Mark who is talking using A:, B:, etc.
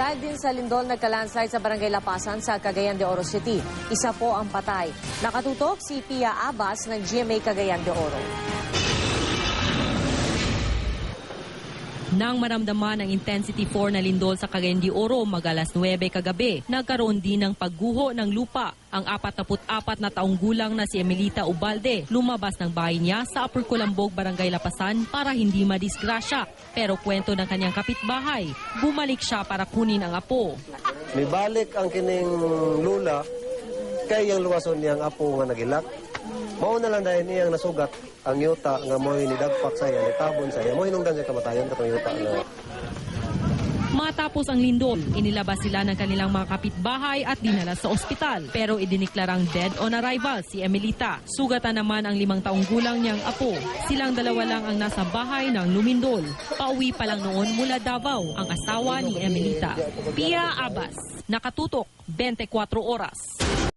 A: Dahil din sa lindol nagka-landslide sa Barangay Lapasan sa Cagayan de Oro City. Isa po ang patay. Nakatutok si Pia Abas ng GMA Cagayan de Oro.
B: Nang maramdaman ang intensity 4 na lindol sa Cagayan de Oro magalas 9 kagabi, nagkaroon din ng pagguho ng lupa. Ang 44 na taong gulang na si Emelita Ubalde lumabas ng bahay niya sa Upper Colambog, Barangay Lapasan para hindi madisgrasya. Pero kwento ng kanyang kapitbahay, bumalik siya para kunin ang apo.
C: Mibalik ang kining lula kay yung luwason niyang apo nga nagilak. Mao na lang dahil niyang nasugat ang yuta nga mo'y nidagpak sa iya, nitabon sa iya. Mo'y hinungdan siya kamatayon katong yuta na
B: Matapos ang lindol, inilabas sila ng kanilang mga kapitbahay at dinala sa ospital. Pero idiniklarang dead on arrival si Emelita. Sugatan naman ang limang taong gulang niyang apo. Silang dalawa lang ang nasa bahay ng lumindol. Pauwi pa lang noon mula Davao ang asawa ni Emelita. Pia Abbas, nakatutok 24 oras.